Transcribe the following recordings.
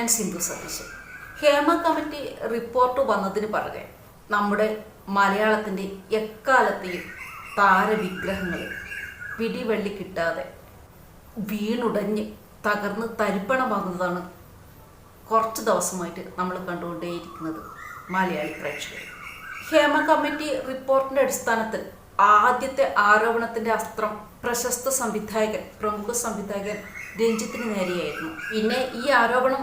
ഞാൻ Sindhu Satheesan Hema committee report വന്നതിന് പുറകെ നമ്മുടെ മലയാളത്തിന്റെ എക്കാലത്തെയും താരവിഗ്രഹങ്ങൾ പിടിവള്ളി കിട്ടാതെ വീണുടഞ്ഞ് തകർന്ന് തരിപ്പണമാകുന്നതാണ് കുറച്ച് ദിവസമായിട്ട് നമ്മൾ കണ്ടുകൊണ്ടേയിരിക്കുന്നത് മലയാളി പ്രേക്ഷകർ. ഹേമ കമ്മിറ്റി റിപ്പോർട്ടിന്റെ അടിസ്ഥാനത്തിൽ ആദ്യത്തെ ആരോപണത്തിന്റെ അസ്ത്രം പ്രശസ്ത സംവിധായകൻ പ്രമുഖ സംവിധായകൻ രഞ്ജിത്തിന് നേരെയായിരുന്നു. പിന്നെ ഈ ആരോപണം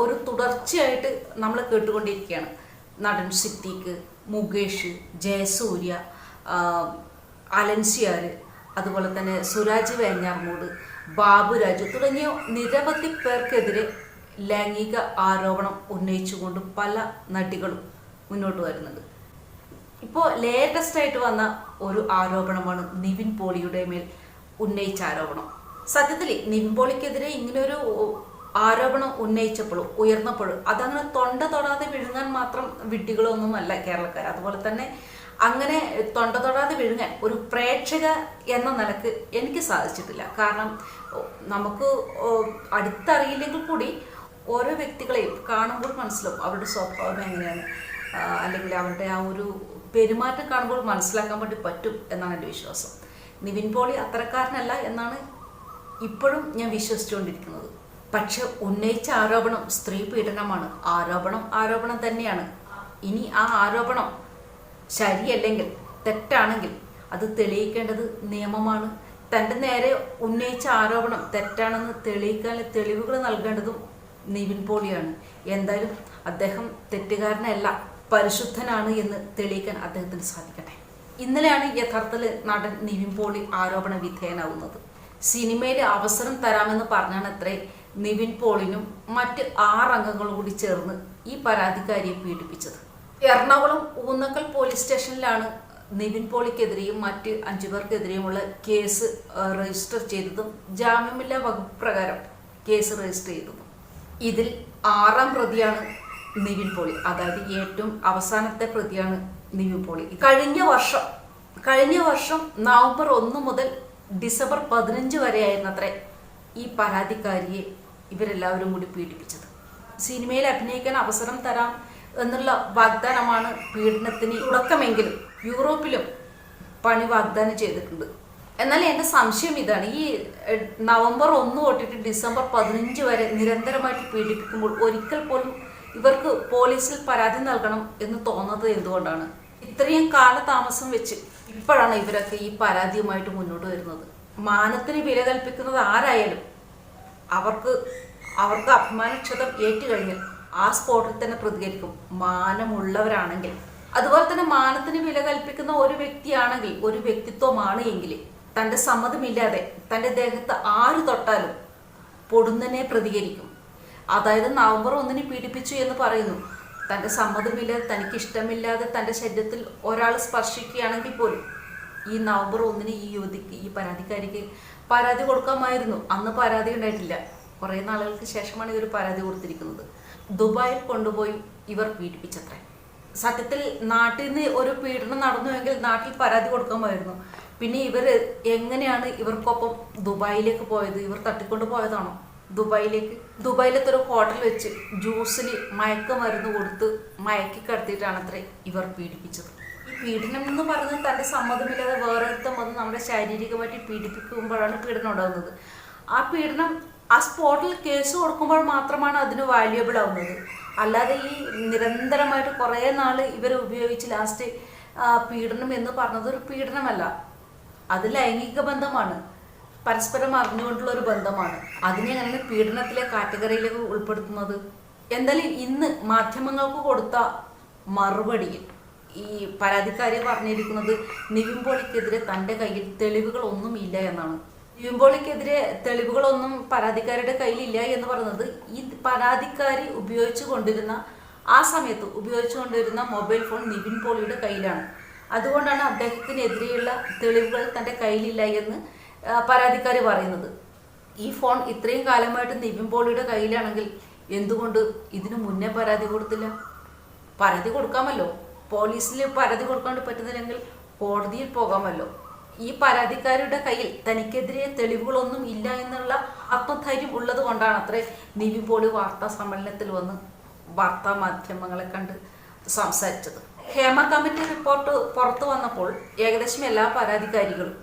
ഒരു തുടർച്ചയായിട്ട് നമ്മൾ കേട്ടുകൊണ്ടിരിക്കുകയാണ്. നടൻ സിദ്ദീഖ് മുകേഷ് ജയസൂര്യ അലൻസിയാർ അതുപോലെ തന്നെ സുരാജ് വേഞ്ഞാർമൂട് ബാബുരാജ് തുടങ്ങിയ നിരവധി പേർക്കെതിരെ ലൈംഗിക ആരോപണം ഉന്നയിച്ചുകൊണ്ട് പല നടികളും മുന്നോട്ട് വരുന്നത് ഇപ്പോൾ ലേറ്റസ്റ്റ് ആയിട്ട് വന്ന ഒരു ആരോപണമാണ് നിവിൻ പോളിയുടെ മേൽ ഉന്നയിച്ച ആരോപണം. സത്യത്തിൽ നിവിൻ പോളിക്കെതിരെ ഇങ്ങനൊരു ആരോപണം ഉന്നയിച്ചപ്പോൾ ഉയർന്നപ്പോൾ അതങ്ങനെ തൊണ്ട തൊടാതെ വിഴുങ്ങാൻ മാത്രം വിഡ്ഢികളൊന്നുമല്ല കേരളക്കാർ. അതുപോലെ തന്നെ അങ്ങനെ തൊണ്ട തൊടാതെ വിഴുങ്ങാൻ ഒരു പ്രേക്ഷക എന്ന നിലയ്ക്ക് എനിക്ക് സാധിച്ചിട്ടില്ല. കാരണം നമുക്ക് അടുത്തറിയില്ലെങ്കിൽ കൂടി ഓരോ വ്യക്തികളെയും കാണുമ്പോൾ മനസ്സിലാവും അവരുടെ സ്വഭാവം എങ്ങനെയാണ്. അല്ലെങ്കിൽ അവരുടെ ആ ഒരു പെരുമാറ്റം കാണുമ്പോൾ മനസ്സിലാക്കാൻ വേണ്ടി പറ്റും എന്നാണ് എന്റെ വിശ്വാസം. നിവിൻ പോളി അത്തരക്കാരനല്ല എന്നാണ് ഇപ്പോഴും ഞാൻ വിശ്വസിച്ചുകൊണ്ടിരിക്കുന്നത്. പക്ഷെ ഉന്നയിച്ച ആരോപണം സ്ത്രീ പീഡനമാണ്. ആരോപണം ആരോപണം തന്നെയാണ്. ഇനി ആ ആരോപണം ശരിയല്ലെങ്കിൽ തെറ്റാണെങ്കിൽ അത് തെളിയിക്കേണ്ടത് നിയമമാണ്. തന്റെ നേരെ ഉന്നയിച്ച ആരോപണം തെറ്റാണെന്ന് തെളിയിക്കാൻ തെളിവുകൾ നൽകേണ്ടതും നിവിൻ പോളിയാണ്. എന്തായാലും അദ്ദേഹം തെറ്റുകാരനല്ല പരിശുദ്ധനാണ് എന്ന് തെളിയിക്കാൻ അദ്ദേഹത്തിന് സാധിക്കട്ടെ. ഇന്നലെയാണ് യഥാർത്ഥത്തിൽ നടൻ നിവിൻ പോളി ആരോപണ വിധേയനാവുന്നത്. സിനിമയിൽ അവസരം തരാമെന്ന് പറഞ്ഞാണ് അത്രേ നിവിൻ പോളിനും മറ്റ് ആറംഗങ്ങളും കൂടി ചേർന്ന് ഈ പരാതിക്കാരിയെ പീഡിപ്പിച്ചത്. എറണാകുളം ഊന്നക്കൽ പോലീസ് സ്റ്റേഷനിലാണ് നിവിൻ പോളിക്കെതിരെയും മറ്റ് അഞ്ചു പേർക്കെതിരെയുമുള്ള കേസ് രജിസ്റ്റർ ചെയ്തതും ജാമ്യമില്ലാ വകുപ്പ് പ്രകാരം കേസ് രജിസ്റ്റർ ചെയ്തതും. ഇതിൽ ആറാം പ്രതിയാണ് നിവിൻ പോളി. അതായത് ഏറ്റവും അവസാനത്തെ പ്രതിയാണ് നിവിൻ പോളി. കഴിഞ്ഞ വർഷം കഴിഞ്ഞ വർഷം നവംബർ ഒന്ന് മുതൽ ഡിസംബർ പതിനഞ്ച് വരെയായിരുന്നത്രേ ഈ പരാതിക്കാരിയെ ഇവരെല്ലാവരും കൂടി പീഡിപ്പിച്ചത്. സിനിമയിൽ അഭിനയിക്കാൻ അവസരം തരാം എന്നുള്ള വാഗ്ദാനമാണ് പീഡനത്തിന് തുടക്കമെങ്കിലും യൂറോപ്പിലും പണി വാഗ്ദാനം ചെയ്തിട്ടുണ്ട്. എന്നാൽ എന്റെ സംശയം ഇതാണ്. ഈ നവംബർ ഒന്ന് തൊട്ടിട്ട് ഡിസംബർ പതിനഞ്ച് വരെ നിരന്തരമായിട്ട് പീഡിപ്പിക്കുമ്പോൾ ഒരിക്കൽ പോലും ഇവർക്ക് പോലീസിൽ പരാതി നൽകണം എന്ന് തോന്നുന്നത് എന്തുകൊണ്ടാണ്? ഇത്രയും കാലതാമസം വെച്ച് ഇപ്പോഴാണ് ഇവരൊക്കെ ഈ പരാതിയുമായിട്ട് മുന്നോട്ട് വരുന്നത്. മാനത്തിന് വില കൽപ്പിക്കുന്നത് ആരായാലും അവർക്ക് അവർക്ക് അഭിമാനക്ഷതം ഏറ്റുകഴിഞ്ഞാൽ ആ സ്പോട്ടിൽ തന്നെ പ്രതികരിക്കും. മാനമുള്ളവരാണെങ്കിൽ. അതുപോലെ തന്നെ മാനത്തിന് വില കൽപ്പിക്കുന്ന ഒരു വ്യക്തിയാണെങ്കിൽ ഒരു വ്യക്തിത്വമാണ് എങ്കിൽ തന്റെ സമ്മതമില്ലാതെ തന്റെ ദേഹത്ത് ആര് തൊട്ടാലും പൊടുന്നനെ പ്രതികരിക്കും. അതായത് നവംബർ ഒന്നിന് പീഡിപ്പിച്ചു എന്ന് പറയുന്നു. തന്റെ സമ്മതമില്ലാതെ തനിക്ക് ഇഷ്ടമില്ലാതെ തന്റെ ശരീരത്തിൽ ഒരാൾ സ്പർശിക്കുകയാണെങ്കിൽ പോലും ഈ നവംബർ ഒന്നിന് ഈ യുവതിക്ക് ഈ പരാതിക്കാരിക്ക് പരാതി കൊടുക്കാമായിരുന്നു. അന്ന് പരാതി ഉണ്ടായിട്ടില്ല. കുറേ നാളുകൾക്ക് ശേഷമാണ് ഇവർ പരാതി കൊടുത്തിരിക്കുന്നത്. ദുബായിൽ കൊണ്ടുപോയി ഇവർ പീഡിപ്പിച്ചത്രേ. സത്യത്തിൽ നാട്ടിൽ നിന്ന് ഒരു പീഡനം നടന്നുവെങ്കിൽ നാട്ടിൽ പരാതി കൊടുക്കാമായിരുന്നു. പിന്നെ ഇവർ എങ്ങനെയാണ് ഇവർക്കൊപ്പം ദുബായിലേക്ക് പോയത്? ഇവർ തട്ടിക്കൊണ്ട് പോയതാണോ? ദുബായിലേക്ക് ദുബായിലത്തെ ഒരു ഹോട്ടൽ വെച്ച് ജ്യൂസിൽ മയക്കമരുന്ന് കൊടുത്ത് മയക്കി കിടത്തിയിട്ടാണ് അത്ര ഇവർ പീഡിപ്പിച്ചത്. പീഡനം എന്ന് പറയുന്നത് തന്റെ സമ്മതമില്ലാതെ വേറൊരുത്തം വന്ന് നമ്മുടെ ശാരീരികമായിട്ട് പീഡിപ്പിക്കുമ്പോഴാണ് പീഡനം ഉണ്ടാകുന്നത്. ആ പീഡനം ആ സ്പോട്ടിൽ കേസ് കൊടുക്കുമ്പോൾ മാത്രമാണ് അതിന് വാല്യുബിൾ ആവുന്നത്. അല്ലാതെ ഈ നിരന്തരമായിട്ട് കുറേ നാൾ ഇവർ ഉപയോഗിച്ച് ലാസ്റ്റ് പീഡനം എന്ന് പറഞ്ഞത് ഒരു പീഡനമല്ല. അത് ലൈംഗിക ബന്ധമാണ്. പരസ്പരം അറിഞ്ഞുകൊണ്ടുള്ള ഒരു ബന്ധമാണ്. അതിനെ അങ്ങനെ പീഡനത്തിലെ കാറ്റഗറിയിലേക്ക് ഉൾപ്പെടുത്തുന്നത്? എന്തായാലും ഇന്ന് മാധ്യമങ്ങൾക്ക് കൊടുത്ത മറുപടിയിൽ ഈ പരാതിക്കാരി പറഞ്ഞിരിക്കുന്നത് നിവിൻ പോളിക്കെതിരെ തന്റെ കയ്യിൽ തെളിവുകളൊന്നും ഇല്ല എന്നാണ്. നിവിൻ പോളിക്കെതിരെ തെളിവുകളൊന്നും പരാതിക്കാരുടെ കയ്യിലില്ല എന്ന് പറയുന്നത് ഈ പരാതിക്കാരി ഉപയോഗിച്ചു കൊണ്ടിരുന്ന ആ സമയത്ത് ഉപയോഗിച്ചു കൊണ്ടിരുന്ന മൊബൈൽ ഫോൺ നിവിൻ പോളിയുടെ കയ്യിലാണ്. അതുകൊണ്ടാണ് അദ്ദേഹത്തിനെതിരെയുള്ള തെളിവുകൾ തന്റെ കയ്യിലില്ല എന്ന് പരാതിക്കാരി പറയുന്നത്. ഈ ഫോൺ ഇത്രയും കാലമായിട്ട് നിവിൻ പോളിയുടെ കയ്യിലാണെങ്കിൽ എന്തുകൊണ്ട് ഇതിനു മുന്നേ പരാതി കൊടുത്തില്ല? പരാതി കൊടുക്കാമല്ലോ. പോലീസിൽ പരാതി കൊടുക്കാണ്ട് പറ്റുന്നില്ലെങ്കിൽ കോടതിയിൽ പോകാമല്ലോ. ഈ പരാതിക്കാരുടെ കയ്യിൽ തനിക്കെതിരെ തെളിവുകളൊന്നും ഇല്ല എന്നുള്ള ആത്മധൈര്യം ഉള്ളത് കൊണ്ടാണ് അത്ര നിവി പോളി വാർത്താ സമ്മേളനത്തിൽ വന്ന് വാർത്താ മാധ്യമങ്ങളെ കണ്ട് സംസാരിച്ചത്. ഹേമ കമ്മിറ്റി റിപ്പോർട്ട് പുറത്തു വന്നപ്പോൾ ഏകദേശം എല്ലാ പരാതിക്കാരികളും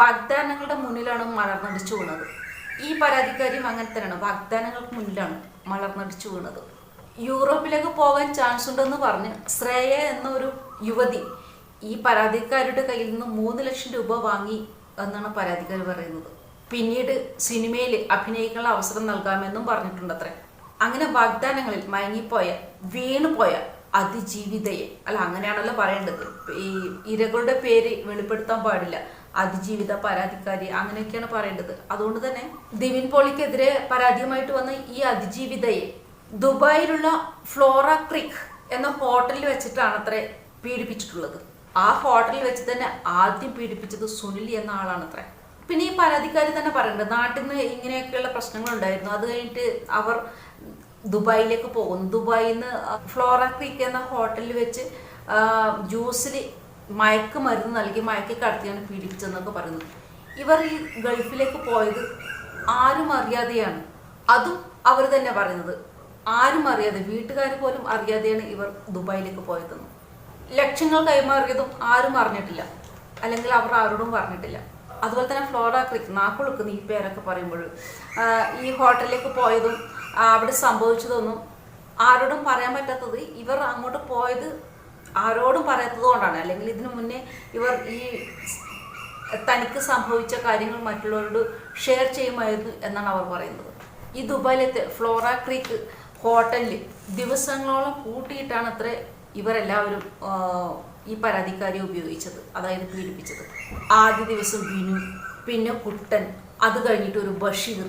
വാഗ്ദാനങ്ങളുടെ മുന്നിലാണ് മലർന്നടിച്ചു വീണത്. ഈ പരാതിക്കാരിയും അങ്ങനെ തന്നെയാണ്. വാഗ്ദാനങ്ങൾക്ക് മുന്നിലാണ് മലർന്നടിച്ചു വീണത്. യൂറോപ്പിലേക്ക് പോകാൻ ചാൻസ് ഉണ്ടെന്ന് പറഞ്ഞ് ശ്രേയ എന്ന ഒരു യുവതി ഈ പരാതിക്കാരുടെ കയ്യിൽ നിന്ന് മൂന്ന് ലക്ഷം രൂപ വാങ്ങി എന്നാണ് പരാതിക്കാർ പറയുന്നത്. പിന്നീട് സിനിമയിൽ അഭിനയിക്കാനുള്ള അവസരം നൽകാമെന്നും പറഞ്ഞിട്ടുണ്ട് അത്രേ അങ്ങനെ വാഗ്ദാനങ്ങളിൽ മയങ്ങിപ്പോയ വീണുപോയ അതിജീവിതയെ അല്ല അങ്ങനെയാണല്ലോ പറയേണ്ടത്. ഈ ഇരകളുടെ പേര് വെളിപ്പെടുത്താൻ പാടില്ല. അതിജീവിത പരാതിക്കാരി അങ്ങനെയൊക്കെയാണ് പറയേണ്ടത്. അതുകൊണ്ട് തന്നെ ദിവിൻ പോളിക്കെതിരെ പരാതിയുമായിട്ട് വന്ന ഈ അതിജീവിതയെ ദുബായിലുള്ള ഫ്ലോറ ക്രിക്ക് എന്ന ഹോട്ടലിൽ വെച്ചിട്ടാണ് അത്ര പീഡിപ്പിച്ചിട്ടുള്ളത്. ആ ഹോട്ടലിൽ വെച്ച് തന്നെ ആദ്യം പീഡിപ്പിച്ചത് സുനിൽ എന്ന ആളാണ് അത്ര പിന്നെ ഈ പരാതിക്കാരി തന്നെ പറയുന്നുണ്ട് നാട്ടിൽ നിന്ന് ഇങ്ങനെയൊക്കെയുള്ള പ്രശ്നങ്ങൾ ഉണ്ടായിരുന്നു അത് കഴിഞ്ഞിട്ട് അവർ ദുബായിലേക്ക് പോകുന്നു. ദുബായിൽ നിന്ന് ഫ്ലോറ ക്രീക്ക് എന്ന ഹോട്ടലിൽ വെച്ച് ജ്യൂസിൽ മയക്ക് മരുന്ന് നൽകി മയക്കി കടത്തിയാണ് പീഡിപ്പിച്ചതെന്നൊക്കെ പറയുന്നു. ഇവർ ഈ ഗൾഫിലേക്ക് പോയത് ആരും അറിയാതെയാണ്. അതും അവർ തന്നെ പറയുന്നത്. ആരും അറിയാതെ വീട്ടുകാർ പോലും അറിയാതെയാണ് ഇവർ ദുബായിലേക്ക് പോയതെന്ന്. ലക്ഷ്യങ്ങൾ കൈമാറിയതും ആരും അറിഞ്ഞിട്ടില്ല. അല്ലെങ്കിൽ അവർ ആരോടും പറഞ്ഞിട്ടില്ല. അതുപോലെ തന്നെ ഫ്ലോറ ക്രിക്ക് നാക്കുളുക്കുന്ന ഈ പേരൊക്കെ പറയുമ്പോൾ ഈ ഹോട്ടലിലേക്ക് പോയതും അവിടെ സംഭവിച്ചതൊന്നും ആരോടും പറയാൻ പറ്റാത്തത് ഇവർ അങ്ങോട്ട് പോയത് ആരോടും പറയാത്തത് കൊണ്ടാണ്. അല്ലെങ്കിൽ ഇതിനു മുന്നേ ഇവർ ഈ തനിക്ക് സംഭവിച്ച കാര്യങ്ങൾ മറ്റുള്ളവരോട് ഷെയർ ചെയ്യുമായിരുന്നു എന്നാണ് അവർ പറയുന്നത്. ഈ ദുബായിലത്തെ ഫ്ലോറ ക്രീക്ക് ഹോട്ടലിൽ ദിവസങ്ങളോളം കൂട്ടിയിട്ടാണ് അത്ര ഇവരെല്ലാവരും ഈ പരാതിക്കാരെ ഉപയോഗിച്ചത് അതായത് പീഡിപ്പിച്ചത്. ആദ്യ ദിവസം വിനു പിന്നെ കുട്ടൻ അത് കഴിഞ്ഞിട്ട് ഒരു ബഷീർ.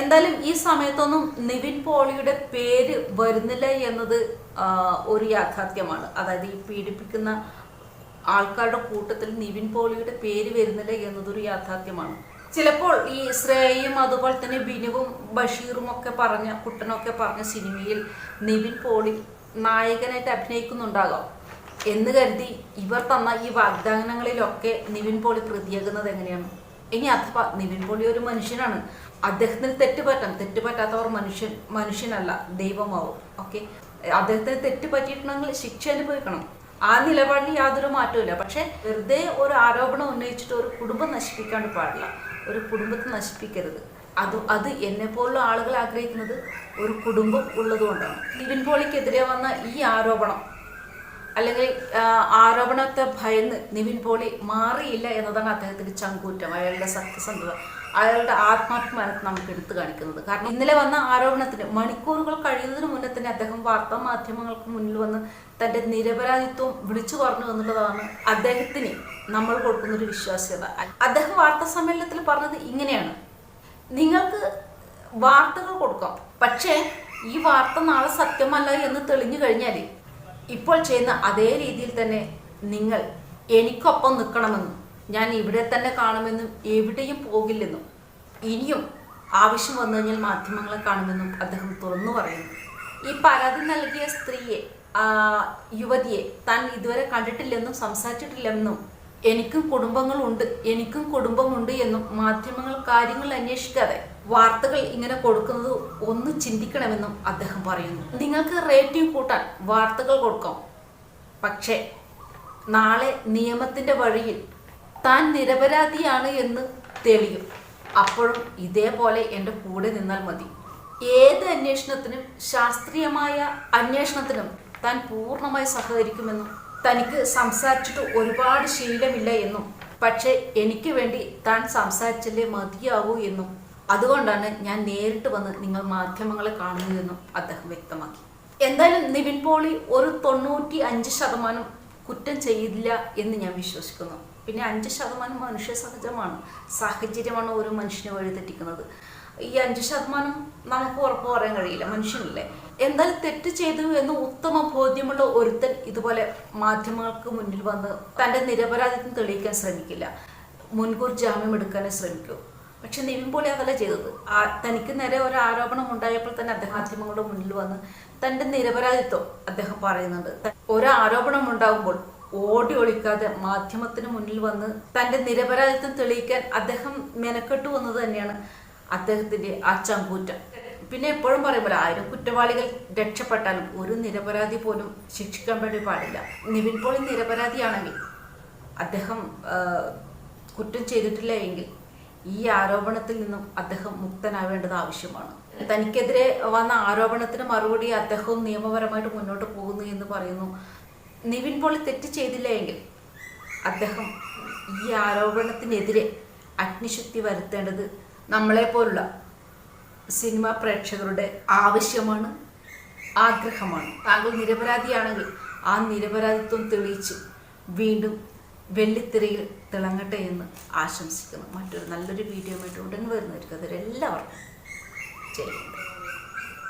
എന്തായാലും ഈ സമയത്തൊന്നും നിവിൻ പോളിയുടെ പേര് വരുന്നില്ല എന്നത് ഒരു യാഥാർത്ഥ്യമാണ്. അതായത് ഈ പീഡിപ്പിക്കുന്ന ആൾക്കാരുടെ കൂട്ടത്തിൽ നിവിൻ പോളിയുടെ പേര് വരുന്നില്ല എന്നതൊരു യാഥാർത്ഥ്യമാണ്. ചിലപ്പോൾ ഈ ശ്രേയയും അതുപോലെ തന്നെ ബിനുവും ബഷീറും ഒക്കെ പറഞ്ഞ കുട്ടനൊക്കെ പറഞ്ഞ സിനിമയിൽ നിവിൻ പോളി നായകനായിട്ട് അഭിനയിക്കുന്നുണ്ടാകാം. എന്ന് കരുതി ഇവർ തന്ന ഈ വാഗ്ദാനങ്ങളിലൊക്കെ നിവിൻ പോളി പ്രതിയാകുന്നത് എങ്ങനെയാണ്? ഇനി അഥവാ നിവിൻ പോളി ഒരു മനുഷ്യനാണ്. അദ്ദേഹത്തിന് തെറ്റുപറ്റാം. തെറ്റുപറ്റാത്തവർ തെറ്റ് പറ്റാത്തവർ മനുഷ്യൻ മനുഷ്യനല്ല ദൈവമാവും. ഓക്കെ അദ്ദേഹത്തിന് തെറ്റ് പറ്റിയിട്ടുണ്ടെങ്കിൽ ശിക്ഷ അനുഭവിക്കണം. ആ നിലപാടിൽ യാതൊരു മാറ്റവും പക്ഷെ വെറുതെ ഒരു ആരോപണം ഉന്നയിച്ചിട്ട് ഒരു കുടുംബം നശിപ്പിക്കാണ്ട് പാടില്ല. ഒരു കുടുംബത്തെ നശിപ്പിക്കരുത്. അത് അത് എന്നെ പോലുള്ള ആളുകൾ ആഗ്രഹിക്കുന്നത് ഒരു കുടുംബം ഉള്ളതുകൊണ്ടാണ്. നിവിൻ പോളിക്കെതിരെ വന്ന ഈ ആരോപണം അല്ലെങ്കിൽ ആരോപണത്തെ ഭയന്ന് നിവിൻ പോളി മാറിയില്ല എന്നതാണ് അദ്ദേഹത്തിന്റെ ചങ്കൂറ്റം. അയാളുടെ സത്യസന്ധത. അയാളുടെ ആത്മാഭിമാനത്തെ നമുക്ക് എടുത്തു കാണിക്കുന്നത്. കാരണം ഇന്നലെ വന്ന ആരോപണത്തിന് മണിക്കൂറുകൾ കഴിയുന്നതിന് മുന്നേ തന്നെ അദ്ദേഹം വാർത്താ മാധ്യമങ്ങൾക്ക് മുന്നിൽ വന്ന് തന്റെ നിരപരാധിത്വം വിളിച്ചു പറഞ്ഞു എന്നുള്ളതാണ് അദ്ദേഹത്തിന് നമ്മൾ കൊടുക്കുന്ന ഒരു വിശ്വാസ്യത. അദ്ദേഹം വാർത്താ സമ്മേളനത്തിൽ പറഞ്ഞത് ഇങ്ങനെയാണ്. നിങ്ങൾക്ക് വാർത്തകൾ കൊടുക്കാം പക്ഷേ ഈ വാർത്ത നാളെ സത്യമല്ല എന്ന് തെളിഞ്ഞു കഴിഞ്ഞാൽ ഇപ്പോൾ ചെയ്യുന്ന അതേ രീതിയിൽ തന്നെ നിങ്ങൾ എനിക്കൊപ്പം നിൽക്കണമെന്നും ഞാൻ ഇവിടെ തന്നെ കാണുമെന്നും എവിടെയും പോകില്ലെന്നും ഇനിയും ആവശ്യം വന്നു കഴിഞ്ഞാൽ മാധ്യമങ്ങളെ കാണുമെന്നും അദ്ദേഹം തുറന്നു പറയുന്നു. ഈ പരാതി നൽകിയ സ്ത്രീയെ യുവതിയെ താൻ ഇതുവരെ കണ്ടിട്ടില്ലെന്നും സംസാരിച്ചിട്ടില്ലെന്നും എനിക്കും കുടുംബങ്ങളുണ്ട് എനിക്കും കുടുംബമുണ്ട് എന്നും മാധ്യമങ്ങൾ കാര്യങ്ങൾ അന്വേഷിക്കാതെ വാർത്തകൾ ഇങ്ങനെ കൊടുക്കുന്നത് ഒന്ന് ചിന്തിക്കണമെന്നും അദ്ദേഹം പറയുന്നു. നിങ്ങൾക്ക് റേറ്റിംഗ് കൂട്ടാൻ വാർത്തകൾ കൊടുക്കാം. പക്ഷേ നാളെ നിയമത്തിന്റെ വഴിയിൽ താൻ നിരപരാധിയാണ് എന്ന് തെളിയും. അപ്പോഴും ഇതേപോലെ എന്റെ കൂടെ നിന്നാൽ മതി. ഏത് അന്വേഷണത്തിനും ശാസ്ത്രീയമായ അന്വേഷണത്തിനും താൻ പൂർണമായി സഹകരിക്കുമെന്നും തനിക്ക് സംസാരിച്ചിട്ട് ഒരുപാട് ശീലമില്ല എന്നും പക്ഷേ എനിക്ക് വേണ്ടി താൻ സംസാരിച്ചല്ലേ മതിയാവൂ എന്നും. അതുകൊണ്ടാണ് ഞാൻ നേരിട്ട് വന്ന് നിങ്ങൾ മാധ്യമങ്ങളെ കാണുന്നതെന്നും അദ്ദേഹം വ്യക്തമാക്കി. എന്തായാലും നിവിൻ പോളി ഒരു തൊണ്ണൂറ്റി അഞ്ച് ശതമാനം കുറ്റം ചെയ്തില്ല എന്ന് ഞാൻ വിശ്വസിക്കുന്നു. പിന്നെ അഞ്ച് ശതമാനം മനുഷ്യ സഹജമാണ്. സാഹചര്യമാണ് ഓരോ മനുഷ്യനെ വഴിതെറ്റിക്കുന്നത് ഈ അഞ്ച് ശതമാനം നമുക്ക് ഉറപ്പ് പറയാൻ കഴിയില്ല. മനുഷ്യനല്ലേ? എന്തായാലും തെറ്റ് ചെയ്തു എന്ന് ഉത്തമ ബോധ്യമുള്ള ഒരുത്തൻ ഇതുപോലെ മാധ്യമങ്ങൾക്ക് മുന്നിൽ വന്ന് തന്റെ നിരപരാധിത്വം തെളിയിക്കാൻ ശ്രമിക്കില്ല. മുൻകൂർ ജാമ്യം എടുക്കാനേ ശ്രമിക്കൂ. പക്ഷെ നിവിൻ പോളി അതല്ല ചെയ്തത്. ആ തനിക്ക് നേരെ ഒരു ആരോപണം ഉണ്ടായപ്പോൾ തന്നെ അദ്ദേഹം മാധ്യമങ്ങളുടെ മുന്നിൽ വന്ന് തന്റെ നിരപരാധിത്വം അദ്ദേഹം പറയുന്നുണ്ട്. ഒരു ആരോപണം ഉണ്ടാകുമ്പോൾ ഓടി ഒളിക്കാതെ മാധ്യമത്തിന് മുന്നിൽ വന്ന് തന്റെ നിരപരാധിത്വം തെളിയിക്കാൻ അദ്ദേഹം മെനക്കെട്ടു വന്നത് തന്നെയാണ് അദ്ദേഹത്തിന്റെ ആ ചങ്കൂറ്റം. പിന്നെ എപ്പോഴും പറയുമ്പോൾ ആയിരം കുറ്റവാളികൾ രക്ഷപ്പെട്ടാലും ഒരു നിരപരാധി പോലും ശിക്ഷിക്കാൻ വേണ്ടി പാടില്ല. നിവിൻ പോളി നിരപരാധിയാണെങ്കിൽ അദ്ദേഹം കുറ്റം ചെയ്തിട്ടില്ല എങ്കിൽ ഈ ആരോപണത്തിൽ നിന്നും അദ്ദേഹം മുക്തനാവേണ്ടത് ആവശ്യമാണ്. തനിക്കെതിരെ വന്ന ആരോപണത്തിന് മറുപടി അദ്ദേഹവും നിയമപരമായിട്ട് മുന്നോട്ട് പോകുന്നു എന്ന് പറയുന്നു. നിവിൻ പോളി തെറ്റ് ചെയ്തില്ല എങ്കിൽ അദ്ദേഹം ഈ ആരോപണത്തിനെതിരെ അഗ്നിശുദ്ധി വരുത്തേണ്ടത് നമ്മളെ നമ്മളെപ്പോലുള്ള സിനിമാ പ്രേക്ഷകരുടെ ആവശ്യമാണ് ആഗ്രഹമാണ്. താങ്കൾ നിരപരാധിയാണെങ്കിൽ ആ നിരപരാധിത്വം തെളിയിച്ച് വീണ്ടും വെള്ളിത്തിരയിൽ തിളങ്ങട്ടെ എന്ന് ആശംസിക്കുന്നു. മറ്റൊരു നല്ലൊരു വീഡിയോ ആയിട്ട് ഉടൻ വരുന്നവർക്ക് അതിലെല്ലാവർക്കും ചെയ്യുന്നുണ്ട്